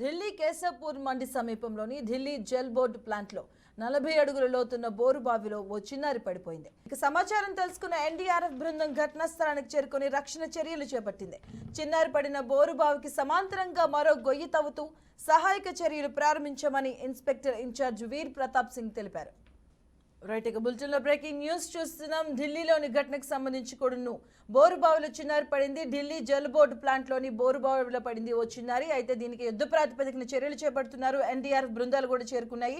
ఢిల్లీ కేశవ్పూర్ మండి సమీపంలోని Delhi gel board ప్లాంట్లో నలభై అడుగుల లోతున్న బోరు బావిలో ఓ చిన్నారి పడిపోయింది. ఇక సమాచారం తెలుసుకున్న ఎన్డీఆర్ఎఫ్ బృందం ఘటనా స్థలానికి చేరుకుని రక్షణ చర్యలు చేపట్టింది. చిన్నారి పడిన బోరు బావికి సమాంతరంగా మరో గొయ్యి తవ్వుతూ సహాయక చర్యలు ప్రారంభించామని ఇన్స్పెక్టర్ ఇన్ఛార్జ్ వీర్ ప్రతాప్ సింగ్ తెలిపారు. రైట్ ఇక బులెటిన్లో బ్రేకింగ్ న్యూస్ చూస్తున్నాం. ఢిల్లీలోని ఘటనకు సంబంధించి కూడాను బోరుబావిలో చిన్నారి పడింది. ఢిల్లీ జల్ బోర్డు ప్లాంట్లోని బోరుబావిలో పడింది. ఓ చిన్నారి అయితే దీనికి యుద్ధ ప్రాతిపదికన చర్యలు చేపడుతున్నారు. ఎన్డీఆర్ఎఫ్ బృందాలు కూడా చేరుకున్నాయి.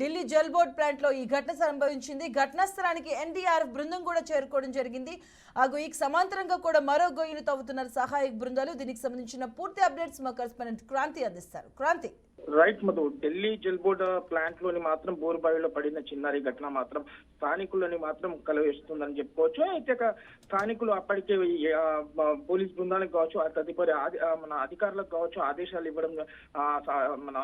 ఢిల్లీ జల్ బోర్డు ప్లాంట్లో ఈ ఘటన సంభవించింది. ఘటనా స్థలానికి ఎన్డీఆర్ఎఫ్ బృందం కూడా చేరుకోవడం జరిగింది. ఆ గొయ్యికి సమాంతరంగా కూడా మరో గొయ్యిని తవ్వుతున్నారు సహాయక బృందాలు. దీనికి సంబంధించిన పూర్తి అప్డేట్స్ మా కరెస్పాండెంట్ క్రాంతి అందిస్తారు. క్రాంతి. రైట్ మధు. ఢిల్లీ జల్ బోర్డు ప్లాంట్లోని మాత్రం బోరుబావిలో పడిన చిన్నారి ఘటన మాత్రం స్థానికులని మాత్రం కలవేస్తుందని చెప్పుకోవచ్చు. అయితే స్థానికులు అప్పటికే పోలీస్ బృందానికి కావచ్చు తదుపరి మన అధికారులకు కావచ్చు ఆదేశాలు ఇవ్వడం మన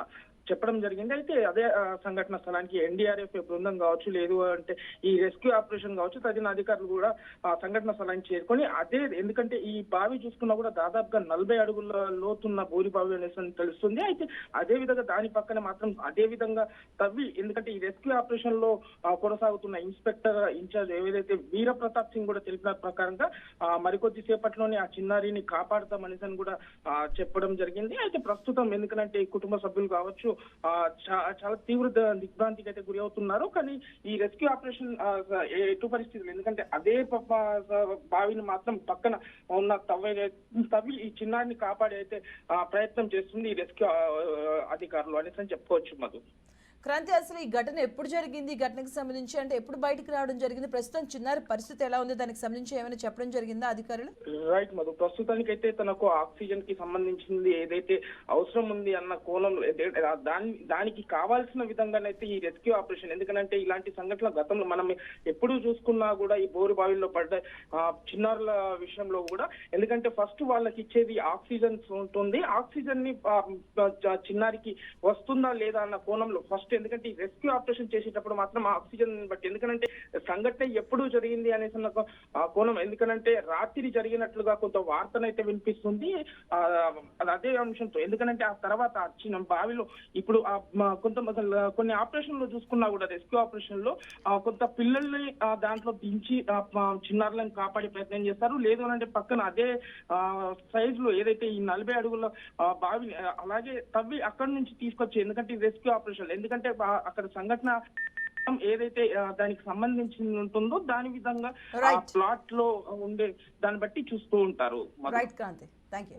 చెప్పడం జరిగింది. అయితే అదే సంఘటన స్థలానికి ఎన్డీఆర్ఎఫ్ బృందం కావచ్చు లేదు అంటే ఈ రెస్క్యూ ఆపరేషన్ కావచ్చు తగిన అధికారులు కూడా ఆ సంఘటన స్థలానికి చేరుకొని అదే ఎందుకంటే ఈ బావి చూసుకున్నా కూడా దాదాపుగా నలభై అడుగుల లోతున్న బోరి బావి అనేసి తెలుస్తుంది. అయితే అదే విధంగా దాని పక్కన మాత్రం అదే విధంగా తవ్వి ఎందుకంటే ఈ రెస్క్యూ ఆపరేషన్లో కొనసాగుతున్న ఇన్స్పెక్టర్ ఇన్ఛార్జ్ ఏదైతే వీర ప్రతాప్ సింగ్ కూడా తెలిపిన ప్రకారంగా ఆ, మరికొద్ది సేపట్లోనే ఆ చిన్నారిని కాపాడుతామనేసి అని కూడా చెప్పడం జరిగింది. అయితే ప్రస్తుతం ఎందుకంటే ఈ కుటుంబ సభ్యులు కావచ్చు చాలా తీవ్ర దిగ్భ్రాంతికి అయితే గురి అవుతున్నారు. కానీ ఈ రెస్క్యూ ఆపరేషన్ ఎటు పరిస్థితులు? ఎందుకంటే అదే ప- బావిని మాత్రం పక్కన ఉన్న తవ్వ తవ్వి ఈ చిన్నారిని కాపాడే అయితే ప్రయత్నం చేస్తుంది ఈ రెస్క్యూ అధికారులు అనేసి అని చెప్పుకోవచ్చు మధు. క్రాంతి అసలు ఈ ఘటన ఎప్పుడు జరిగింది? ఈ ఘటనకు సంబంధించి అంటే ఎప్పుడు బయటికి రావడం జరిగింది? ప్రస్తుతం చిన్నారి పరిస్థితి ఎలా ఉంది? దానికి సంబంధించి ఏమైనా చెప్పడం జరిగిందా అధికారులు? రైట్ మధు. ప్రస్తుతానికి అయితే తనకు ఆక్సిజన్కి సంబంధించింది ఏదైతే అవసరం ఉంది అన్న కోణంలో దాని దానికి కావాల్సిన విధంగానైతే ఈ రెస్క్యూ ఆపరేషన్ ఎందుకంటే ఇలాంటి సంఘటనలు గతంలో మనం ఎప్పుడు చూసుకున్నా కూడా ఈ బోరు బావిల్లో పడ్డ చిన్నారుల విషయంలో కూడా ఎందుకంటే ఫస్ట్ వాళ్ళకి ఇచ్చేది ఆక్సిజన్ ఉంటుంది. ఆక్సిజన్ని చిన్నారికి వస్తుందా లేదా అన్న కోణంలో ఫస్ట్ ఎందుకంటే ఈ రెస్క్యూ ఆపరేషన్ చేసేటప్పుడు మాత్రం ఆ ఆక్సిజన్ బట్టి. ఎందుకంటే సంఘటన ఎప్పుడు జరిగింది అనేసి కోణం. ఎందుకంటే రాత్రి జరిగినట్లుగా కొంత వార్తనైతే వినిపిస్తుంది. ఆ, అదే అంశంతో. ఎందుకంటే ఆ తర్వాత వచ్చిన చిన్న బావిలో ఇప్పుడు కొంత కొన్ని ఆపరేషన్లో చూసుకున్నా కూడా రెస్క్యూ ఆపరేషన్లో ఆ, కొంత పిల్లల్ని దాంట్లో దించి చిన్నారులను కాపాడే ప్రయత్నం చేస్తారు. లేదు అంటే పక్కన అదే సైజ్లో ఏదైతే ఈ నలభై అడుగుల బావి అలాగే తవ్వి అక్కడి నుంచి తీసుకొచ్చి ఎందుకంటే రెస్క్యూ ఆపరేషన్ ఎందుకంటే బా- అక్కడ సంఘటన ఏదైతే దానికి సంబంధించి ఉంటుందో దాని విధంగా. ప్లాట్లో ఉండే దాన్ని బట్టి చూస్తూ ఉంటారు రైట్ క్రాంతి థ్యాంక్ యూ